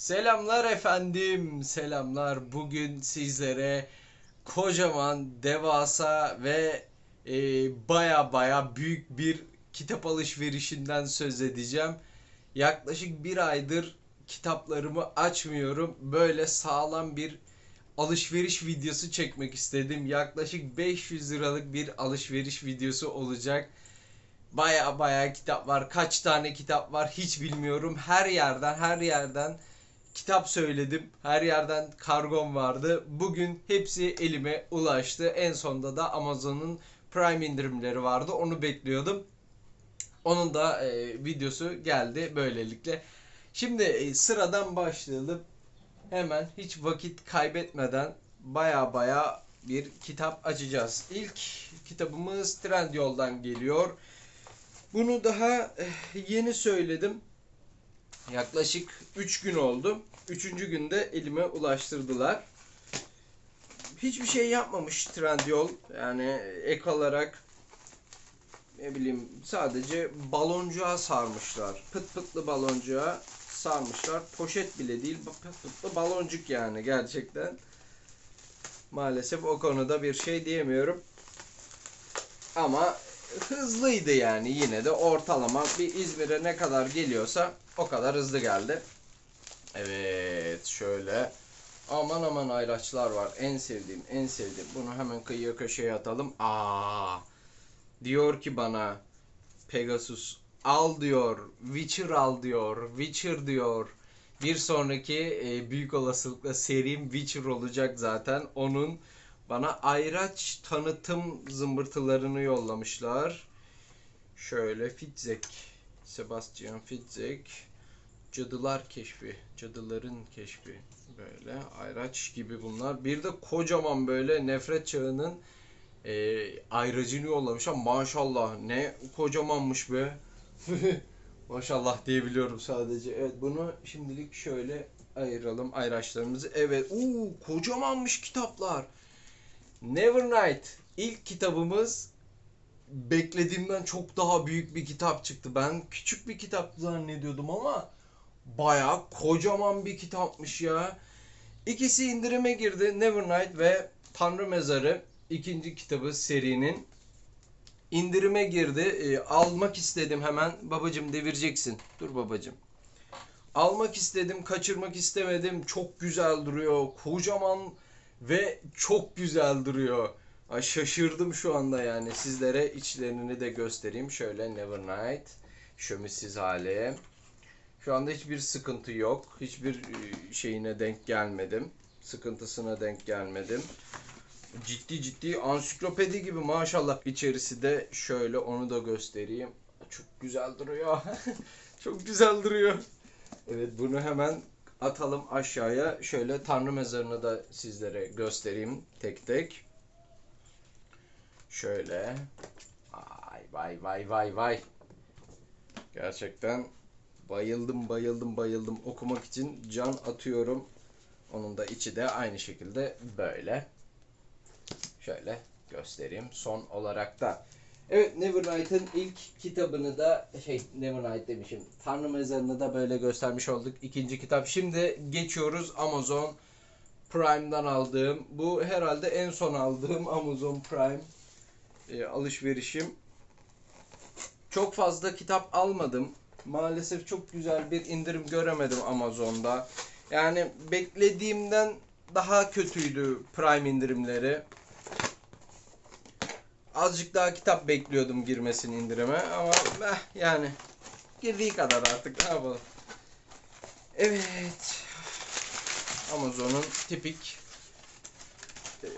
Selamlar efendim, selamlar. Bugün sizlere kocaman, devasa ve e, baya baya büyük bir kitap alışverişinden söz edeceğim. Yaklaşık bir aydır kitaplarımı açmıyorum. Böyle sağlam bir alışveriş videosu çekmek istedim. Yaklaşık 500 liralık bir alışveriş videosu olacak. Baya baya kitap var. Kaç tane kitap var hiç bilmiyorum. Her yerden, her yerden kitap söyledim. Her yerden kargom vardı. Bugün hepsi elime ulaştı. En sonda da Amazon'un Prime indirimleri vardı. Onu bekliyordum. Onun da e, videosu geldi böylelikle. Şimdi e, sıradan başlayalım. Hemen hiç vakit kaybetmeden baya baya bir kitap açacağız. İlk kitabımız Trendyol'dan geliyor. Bunu daha eh, yeni söyledim. Yaklaşık 3 gün oldu. 3. günde elime ulaştırdılar. Hiçbir şey yapmamış Trendyol. Yani ek olarak ne bileyim sadece baloncuğa sarmışlar. Pıt pıtlı baloncuğa sarmışlar. Poşet bile değil pıt pıtlı baloncuk yani gerçekten. Maalesef o konuda bir şey diyemiyorum. Ama hızlıydı yani yine de ortalama bir İzmir'e ne kadar geliyorsa o kadar hızlı geldi. Evet şöyle aman aman ayraçlar var en sevdiğim en sevdiğim bunu hemen kıyıya köşeye atalım. Aa diyor ki bana Pegasus al diyor Witcher al diyor Witcher diyor. Bir sonraki e, büyük olasılıkla serim Witcher olacak zaten. Onun bana ayraç tanıtım zımbırtılarını yollamışlar. Şöyle Fitzek, Sebastian Fitzek, Cadılar Keşfi, Cadıların Keşfi. Böyle ayraç gibi bunlar. Bir de kocaman böyle nefret çağının e, ayracını yollamış maşallah ne kocamanmış be. maşallah diyebiliyorum sadece. Evet bunu şimdilik şöyle ayıralım ayraçlarımızı. Evet uuu kocamanmış kitaplar. Nevernight ilk kitabımız beklediğimden çok daha büyük bir kitap çıktı. Ben küçük bir kitap zannediyordum ama bayağı kocaman bir kitapmış ya. İkisi indirime girdi. Nevernight ve Tanrı Mezarı ikinci kitabı serinin indirime girdi. E, almak istedim hemen. Babacım devireceksin. Dur babacım. Almak istedim, kaçırmak istemedim. Çok güzel duruyor. Kocaman ve çok güzel duruyor. Ay şaşırdım şu anda yani. Sizlere içlerini de göstereyim. Şöyle Nevernight. Şömizsiz hali. Şu anda hiçbir sıkıntı yok. Hiçbir e, şeyine denk gelmedim. Sıkıntısına denk gelmedim. Ciddi ciddi ansiklopedi gibi maşallah içerisi de şöyle onu da göstereyim. Çok güzel duruyor. Çok güzel duruyor. Evet bunu hemen atalım aşağıya. Şöyle Tanrı mezarını da sizlere göstereyim tek tek. Şöyle. Vay vay vay vay vay. Gerçekten bayıldım bayıldım bayıldım. Okumak için can atıyorum. Onun da içi de aynı şekilde böyle. Şöyle göstereyim. Son olarak da Evet Nevernight'ın ilk kitabını da şey Nevernight demişim. Tanrı mezarını da böyle göstermiş olduk. İkinci kitap. Şimdi geçiyoruz Amazon Prime'dan aldığım. Bu herhalde en son aldığım Amazon Prime e, alışverişim. Çok fazla kitap almadım. Maalesef çok güzel bir indirim göremedim Amazon'da. Yani beklediğimden daha kötüydü Prime indirimleri azıcık daha kitap bekliyordum girmesini indirime ama eh, yani girdiği kadar artık ne yapalım. Evet. Amazon'un tipik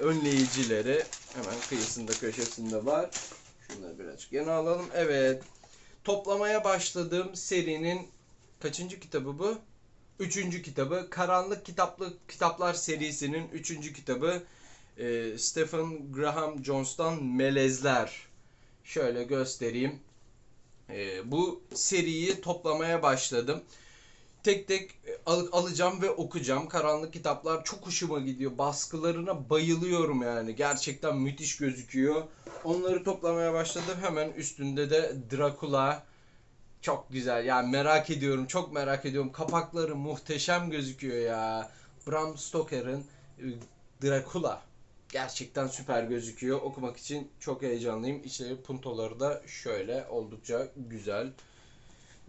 önleyicileri hemen kıyısında köşesinde var. Şunları birazcık yana alalım. Evet. Toplamaya başladığım serinin kaçıncı kitabı bu? Üçüncü kitabı. Karanlık Kitaplı Kitaplar serisinin üçüncü kitabı e, Stephen Graham Jones'tan Melezler. Şöyle göstereyim. E, bu seriyi toplamaya başladım. Tek tek al, alacağım ve okuyacağım. Karanlık kitaplar çok hoşuma gidiyor. Baskılarına bayılıyorum yani. Gerçekten müthiş gözüküyor. Onları toplamaya başladım. Hemen üstünde de Dracula Çok güzel. Yani merak ediyorum. Çok merak ediyorum. Kapakları muhteşem gözüküyor ya. Bram Stoker'ın e, Dracula. Gerçekten süper gözüküyor. Okumak için çok heyecanlıyım. İçleri puntoları da şöyle oldukça güzel.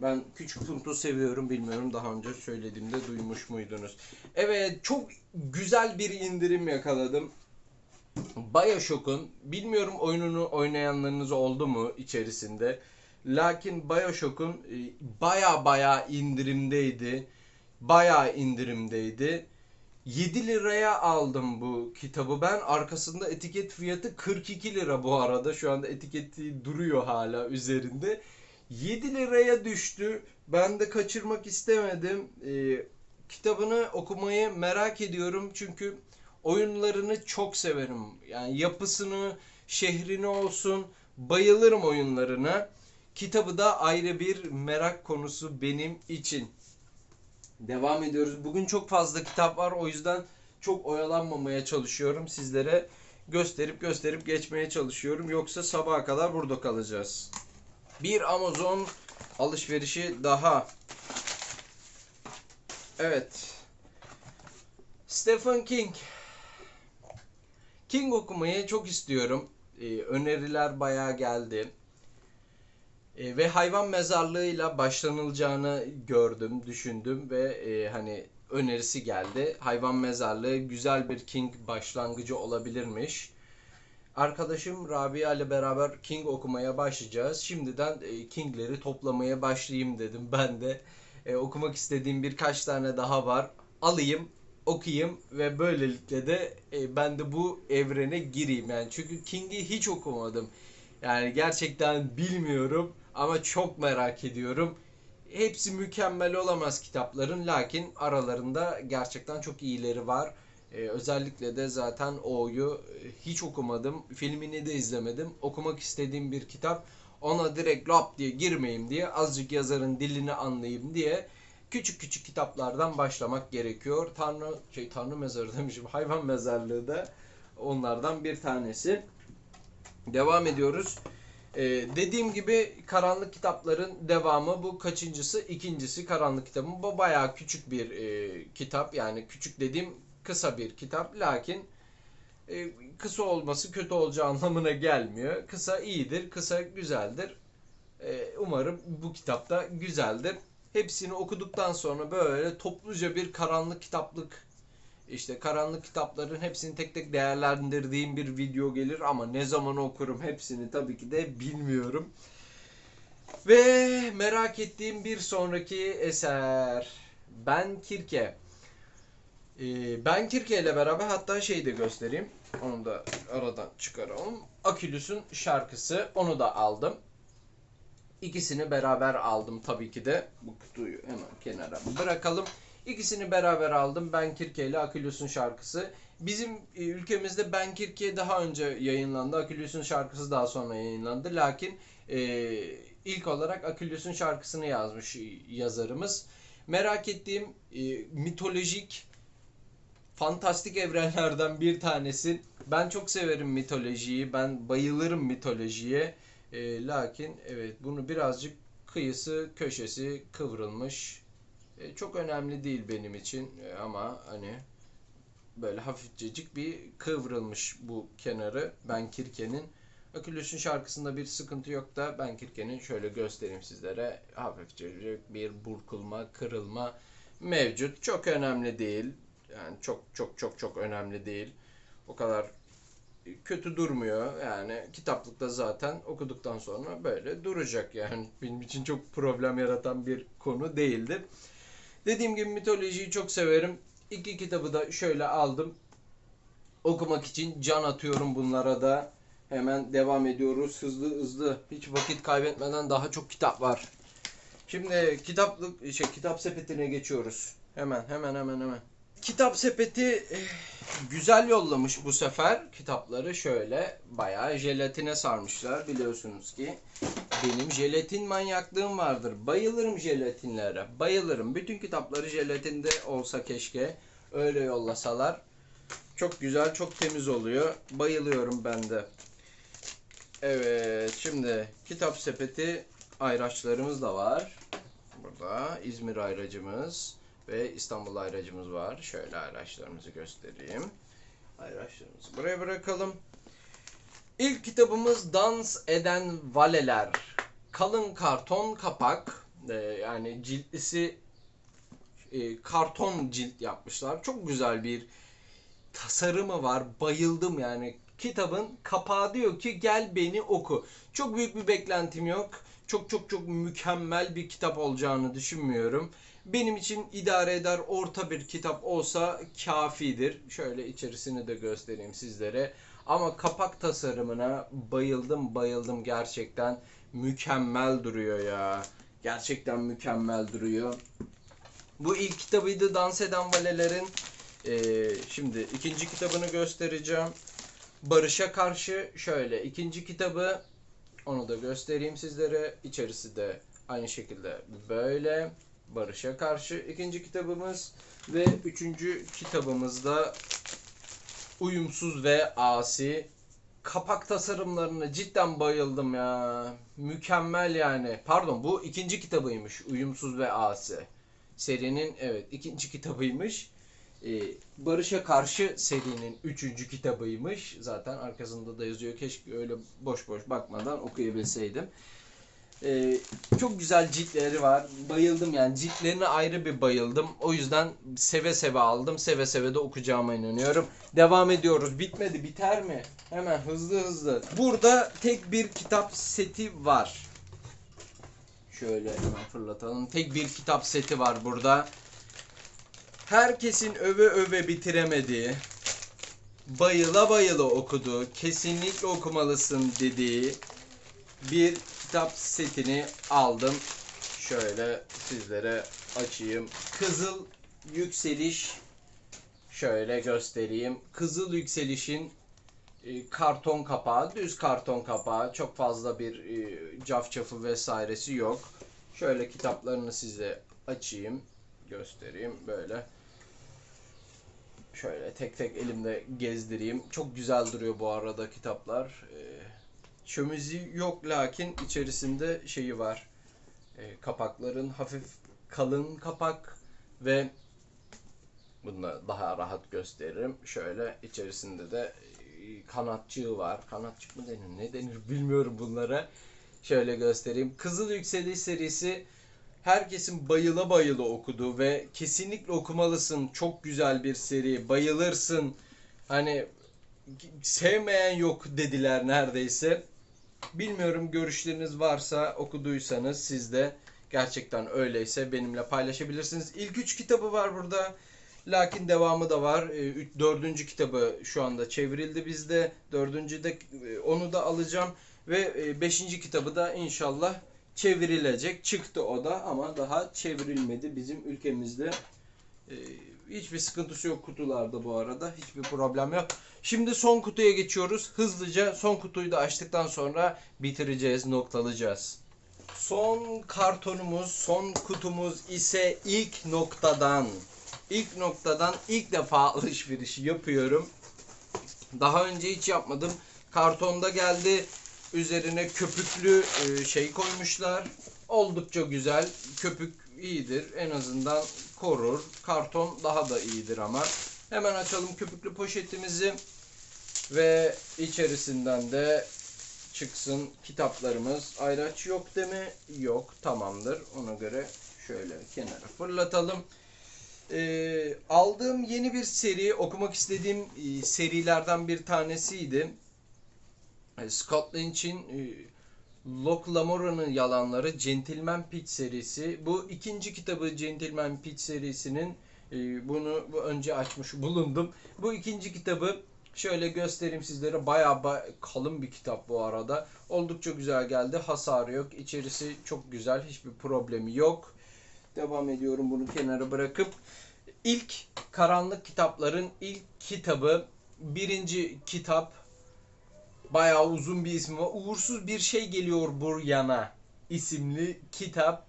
Ben küçük punto seviyorum bilmiyorum daha önce söylediğimde duymuş muydunuz? Evet çok güzel bir indirim yakaladım. Bioshock'un bilmiyorum oyununu oynayanlarınız oldu mu içerisinde. Lakin Bioshock'un e, baya baya indirimdeydi. Baya indirimdeydi. 7 liraya aldım bu kitabı ben. Arkasında etiket fiyatı 42 lira bu arada. Şu anda etiketi duruyor hala üzerinde. 7 liraya düştü. Ben de kaçırmak istemedim. Ee, kitabını okumayı merak ediyorum çünkü oyunlarını çok severim. Yani yapısını, şehrini olsun bayılırım oyunlarına. Kitabı da ayrı bir merak konusu benim için. Devam ediyoruz. Bugün çok fazla kitap var. O yüzden çok oyalanmamaya çalışıyorum. Sizlere gösterip gösterip geçmeye çalışıyorum. Yoksa sabaha kadar burada kalacağız. Bir Amazon alışverişi daha. Evet. Stephen King. King okumayı çok istiyorum. Ee, öneriler bayağı geldi. Ee, ve hayvan mezarlığıyla başlanılacağını gördüm, düşündüm ve e, hani önerisi geldi. Hayvan mezarlığı güzel bir King başlangıcı olabilirmiş. Arkadaşım Rabia ile beraber King okumaya başlayacağız. Şimdiden e, King'leri toplamaya başlayayım dedim. Ben de e, okumak istediğim birkaç tane daha var. Alayım, okuyayım ve böylelikle de e, ben de bu evrene gireyim. Yani çünkü King'i hiç okumadım. Yani gerçekten bilmiyorum ama çok merak ediyorum. Hepsi mükemmel olamaz kitapların lakin aralarında gerçekten çok iyileri var. Ee, özellikle de zaten O'yu e, hiç okumadım. Filmini de izlemedim. Okumak istediğim bir kitap. Ona direkt lap diye girmeyeyim diye azıcık yazarın dilini anlayayım diye küçük küçük kitaplardan başlamak gerekiyor. Tanrı şey Tanrı mezarı demişim. Hayvan mezarlığı da onlardan bir tanesi. Devam ediyoruz. Ee, dediğim gibi karanlık kitapların devamı bu kaçıncısı? İkincisi karanlık kitabım. Bu bayağı küçük bir e, kitap. Yani küçük dediğim kısa bir kitap. Lakin e, kısa olması kötü olacağı anlamına gelmiyor. Kısa iyidir, kısa güzeldir. E, umarım bu kitap da güzeldir. Hepsini okuduktan sonra böyle topluca bir karanlık kitaplık işte karanlık kitapların hepsini tek tek değerlendirdiğim bir video gelir ama ne zaman okurum hepsini tabii ki de bilmiyorum. Ve merak ettiğim bir sonraki eser Ben Kirke. Ee, ben Kirke ile beraber hatta şeyi de göstereyim. Onu da aradan çıkaralım. Akülüs'ün şarkısı. Onu da aldım. İkisini beraber aldım tabii ki de. Bu kutuyu hemen kenara bırakalım. İkisini beraber aldım. Ben Kirke ile Akülüs'ün şarkısı. Bizim e, ülkemizde Ben Kirke daha önce yayınlandı. Akülüs'ün şarkısı daha sonra yayınlandı. Lakin e, ilk olarak Akülüs'ün şarkısını yazmış yazarımız. Merak ettiğim e, mitolojik fantastik evrenlerden bir tanesi. Ben çok severim mitolojiyi. Ben bayılırım mitolojiye. E, lakin evet bunu birazcık kıyısı köşesi kıvrılmış. E, çok önemli değil benim için e, ama hani böyle hafifçecik bir kıvrılmış bu kenarı Ben Kirke'nin. Akülüs'ün şarkısında bir sıkıntı yok da Ben Kirke'nin şöyle göstereyim sizlere. Hafifçecik bir burkulma, kırılma mevcut. Çok önemli değil. Yani çok çok çok çok önemli değil. O kadar kötü durmuyor. Yani kitaplıkta zaten okuduktan sonra böyle duracak. Yani benim için çok problem yaratan bir konu değildi. Dediğim gibi mitolojiyi çok severim. İki kitabı da şöyle aldım. Okumak için can atıyorum bunlara da. Hemen devam ediyoruz hızlı hızlı. Hiç vakit kaybetmeden daha çok kitap var. Şimdi kitaplık şey kitap sepetine geçiyoruz. Hemen hemen hemen hemen. Kitap sepeti eh, güzel yollamış bu sefer kitapları şöyle bayağı jelatine sarmışlar biliyorsunuz ki benim jelatin manyaklığım vardır. Bayılırım jelatinlere. Bayılırım. Bütün kitapları jelatinde olsa keşke. Öyle yollasalar. Çok güzel, çok temiz oluyor. Bayılıyorum ben de. Evet, şimdi kitap sepeti ayraçlarımız da var. Burada İzmir ayracımız ve İstanbul ayracımız var. Şöyle ayraçlarımızı göstereyim. Ayraçlarımızı buraya bırakalım. İlk kitabımız Dans Eden Valeler. Kalın karton kapak. Ee, yani ciltlisi e, karton cilt yapmışlar. Çok güzel bir tasarımı var. Bayıldım yani. Kitabın kapağı diyor ki gel beni oku. Çok büyük bir beklentim yok. Çok çok çok mükemmel bir kitap olacağını düşünmüyorum. Benim için idare eder orta bir kitap olsa kafidir. Şöyle içerisini de göstereyim sizlere. Ama kapak tasarımına bayıldım bayıldım gerçekten. Mükemmel duruyor ya. Gerçekten mükemmel duruyor. Bu ilk kitabıydı Dans Eden Valelerin. Ee, şimdi ikinci kitabını göstereceğim. Barış'a karşı şöyle ikinci kitabı onu da göstereyim sizlere. İçerisi de aynı şekilde böyle. Barış'a karşı ikinci kitabımız ve üçüncü kitabımız da Uyumsuz ve Asi. Kapak tasarımlarına cidden bayıldım ya. Mükemmel yani. Pardon bu ikinci kitabıymış. Uyumsuz ve Asi. Serinin evet ikinci kitabıymış. Ee, Barış'a karşı serinin üçüncü kitabıymış. Zaten arkasında da yazıyor. Keşke öyle boş boş bakmadan okuyabilseydim. Ee, çok güzel ciltleri var. Bayıldım yani. Ciltlerine ayrı bir bayıldım. O yüzden seve seve aldım. Seve seve de okuyacağıma inanıyorum. Devam ediyoruz. Bitmedi. Biter mi? Hemen hızlı hızlı. Burada tek bir kitap seti var. Şöyle hemen fırlatalım. Tek bir kitap seti var burada. Herkesin öve öve bitiremediği, bayıla bayıla okuduğu, kesinlikle okumalısın dediği bir kitap setini aldım. Şöyle sizlere açayım. Kızıl Yükseliş şöyle göstereyim. Kızıl Yükseliş'in e, karton kapağı, düz karton kapağı. Çok fazla bir e, cafcafı vesairesi yok. Şöyle kitaplarını size açayım, göstereyim böyle. Şöyle tek tek elimde gezdireyim. Çok güzel duruyor bu arada kitaplar. Şömizi yok lakin içerisinde şeyi var. E, kapakların hafif kalın kapak ve bunu daha rahat gösteririm. Şöyle içerisinde de e, kanatçığı var. Kanatçık mı denir? Ne denir bilmiyorum bunlara. Şöyle göstereyim. Kızıl Yükseliş serisi herkesin bayıla bayıla okuduğu ve kesinlikle okumalısın. Çok güzel bir seri. Bayılırsın. Hani sevmeyen yok dediler neredeyse. Bilmiyorum görüşleriniz varsa okuduysanız siz de gerçekten öyleyse benimle paylaşabilirsiniz. İlk üç kitabı var burada. Lakin devamı da var. E, üç- Dördüncü kitabı şu anda çevrildi bizde. Dördüncü de e, onu da alacağım. Ve e, beşinci kitabı da inşallah çevrilecek. Çıktı o da ama daha çevrilmedi bizim ülkemizde. Hiçbir sıkıntısı yok kutularda bu arada. Hiçbir problem yok. Şimdi son kutuya geçiyoruz. Hızlıca son kutuyu da açtıktan sonra bitireceğiz, noktalayacağız. Son kartonumuz, son kutumuz ise ilk noktadan. İlk noktadan ilk defa alışveriş yapıyorum. Daha önce hiç yapmadım. Kartonda geldi. Üzerine köpüklü e, şey koymuşlar. Oldukça güzel. Köpük iyidir. En azından korur. Karton daha da iyidir ama. Hemen açalım köpüklü poşetimizi. Ve içerisinden de çıksın kitaplarımız. Ayraç yok değil mi? Yok. Tamamdır. Ona göre şöyle kenara fırlatalım. Ee, aldığım yeni bir seri, okumak istediğim e, serilerden bir tanesiydi. E, Scott Lynch'in e, Locke Lamora'nın Yalanları Gentleman Pitch serisi. Bu ikinci kitabı Gentleman Pitch serisinin e, bunu bu önce açmış bulundum. Bu ikinci kitabı şöyle göstereyim sizlere. Bayağı ba- kalın bir kitap bu arada. Oldukça güzel geldi. Hasarı yok. İçerisi çok güzel. Hiçbir problemi yok. Devam ediyorum bunu kenara bırakıp. İlk karanlık kitapların ilk kitabı birinci kitap bayağı uzun bir ismi var. Uğursuz bir şey geliyor buryana isimli kitap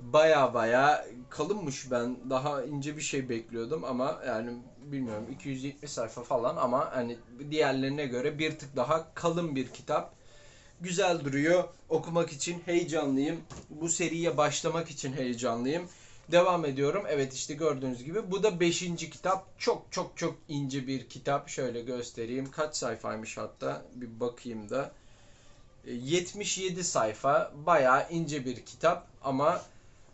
baya baya kalınmış ben daha ince bir şey bekliyordum ama yani bilmiyorum 270 sayfa falan ama hani diğerlerine göre bir tık daha kalın bir kitap Güzel duruyor. Okumak için heyecanlıyım. Bu seriye başlamak için heyecanlıyım. Devam ediyorum. Evet işte gördüğünüz gibi bu da 5. kitap. Çok çok çok ince bir kitap. Şöyle göstereyim. Kaç sayfaymış hatta bir bakayım da. E, 77 sayfa. Bayağı ince bir kitap ama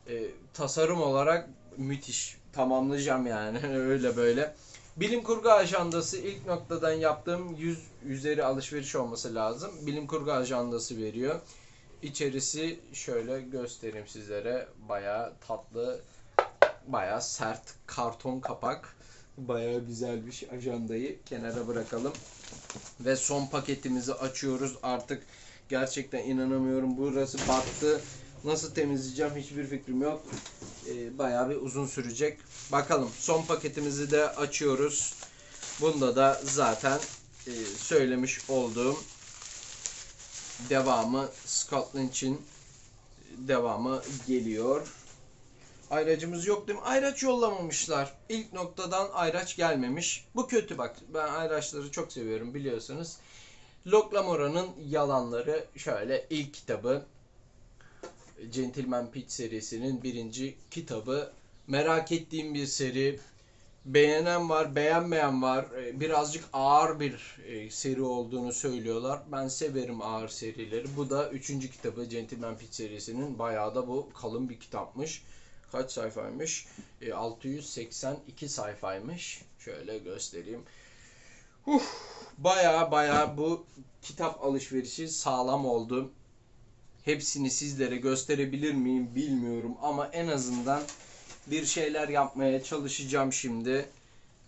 e, tasarım olarak müthiş. Tamamlayacağım yani öyle böyle. Bilim kurgu ajandası ilk noktadan yaptığım 100 üzeri alışveriş olması lazım. Bilim kurgu ajandası veriyor. İçerisi şöyle göstereyim sizlere. Bayağı tatlı, bayağı sert karton kapak. Bayağı güzelmiş ajandayı kenara bırakalım. Ve son paketimizi açıyoruz. Artık gerçekten inanamıyorum. Burası battı. Nasıl temizleyeceğim hiçbir fikrim yok. Ee, bayağı bir uzun sürecek. Bakalım son paketimizi de açıyoruz. Bunda da zaten e, söylemiş olduğum devamı Scotland için devamı geliyor. Ayracımız yok değil mi? Ayraç yollamamışlar. İlk noktadan ayraç gelmemiş. Bu kötü bak. Ben ayraçları çok seviyorum biliyorsunuz. Locke Lamora'nın Yalanları şöyle ilk kitabı. Gentleman Pitch serisinin birinci kitabı. Merak ettiğim bir seri. Beğenen var, beğenmeyen var. Ee, Birazcık ağır bir e, seri olduğunu söylüyorlar. Ben severim ağır serileri. Bu da üçüncü kitabı Gentleman Pitch serisinin. Bayağı da bu kalın bir kitapmış. Kaç sayfaymış? E, 682 sayfaymış. Şöyle göstereyim. Huh, bayağı bayağı bu kitap alışverişi sağlam oldu. Hepsini sizlere gösterebilir miyim bilmiyorum ama en azından bir şeyler yapmaya çalışacağım şimdi.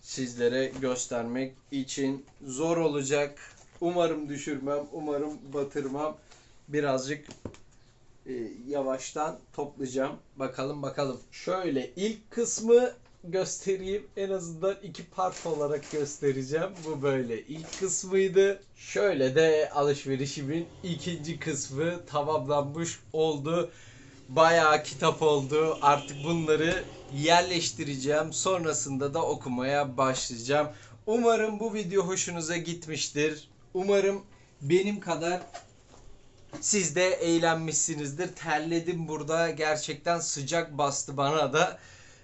Sizlere göstermek için zor olacak. Umarım düşürmem, umarım batırmam. Birazcık e, yavaştan toplayacağım. Bakalım bakalım. Şöyle ilk kısmı göstereyim. En azından iki part olarak göstereceğim. Bu böyle ilk kısmıydı. Şöyle de alışverişimin ikinci kısmı tamamlanmış oldu. Bayağı kitap oldu. Artık bunları yerleştireceğim. Sonrasında da okumaya başlayacağım. Umarım bu video hoşunuza gitmiştir. Umarım benim kadar siz de eğlenmişsinizdir. Terledim burada. Gerçekten sıcak bastı bana da.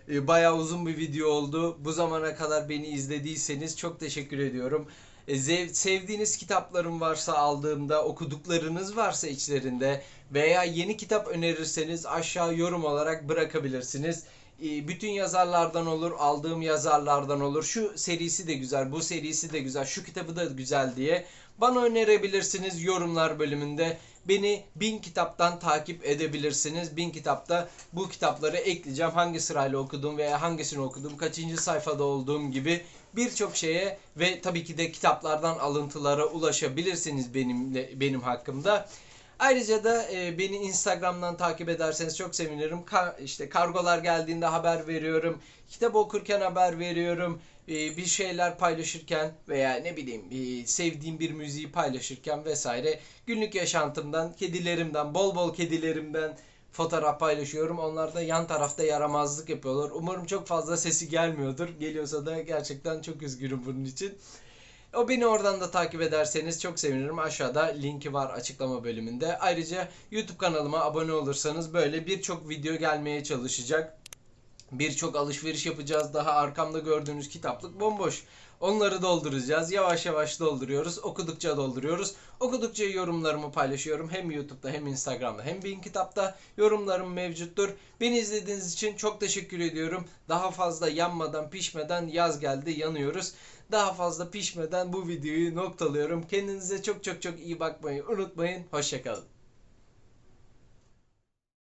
E, Bayağı uzun bir video oldu. Bu zamana kadar beni izlediyseniz çok teşekkür ediyorum. E, zev- sevdiğiniz kitaplarım varsa aldığımda, okuduklarınız varsa içlerinde veya yeni kitap önerirseniz aşağı yorum olarak bırakabilirsiniz. E, Bütün yazarlardan olur, aldığım yazarlardan olur. Şu serisi de güzel, bu serisi de güzel, şu kitabı da güzel diye bana önerebilirsiniz yorumlar bölümünde. Beni bin kitaptan takip edebilirsiniz. Bin kitapta bu kitapları ekleyeceğim. Hangi sırayla okudum veya hangisini okudum, kaçıncı sayfada olduğum gibi birçok şeye ve tabii ki de kitaplardan alıntılara ulaşabilirsiniz benimle benim hakkımda. Ayrıca da e, beni Instagram'dan takip ederseniz çok sevinirim. Ka- işte kargolar geldiğinde haber veriyorum. Kitap okurken haber veriyorum. E, bir şeyler paylaşırken veya ne bileyim e, sevdiğim bir müziği paylaşırken vesaire günlük yaşantımdan, kedilerimden, bol bol kedilerimden fotoğraf paylaşıyorum. Onlar da yan tarafta yaramazlık yapıyorlar. Umarım çok fazla sesi gelmiyordur. Geliyorsa da gerçekten çok üzgünüm bunun için. O beni oradan da takip ederseniz çok sevinirim. Aşağıda linki var açıklama bölümünde. Ayrıca YouTube kanalıma abone olursanız böyle birçok video gelmeye çalışacak. Birçok alışveriş yapacağız. Daha arkamda gördüğünüz kitaplık bomboş. Onları dolduracağız. Yavaş yavaş dolduruyoruz. Okudukça dolduruyoruz. Okudukça yorumlarımı paylaşıyorum. Hem YouTube'da hem Instagram'da hem Bin Kitap'ta yorumlarım mevcuttur. Beni izlediğiniz için çok teşekkür ediyorum. Daha fazla yanmadan pişmeden yaz geldi yanıyoruz. Daha fazla pişmeden bu videoyu noktalıyorum. Kendinize çok çok çok iyi bakmayı unutmayın. Hoşçakalın.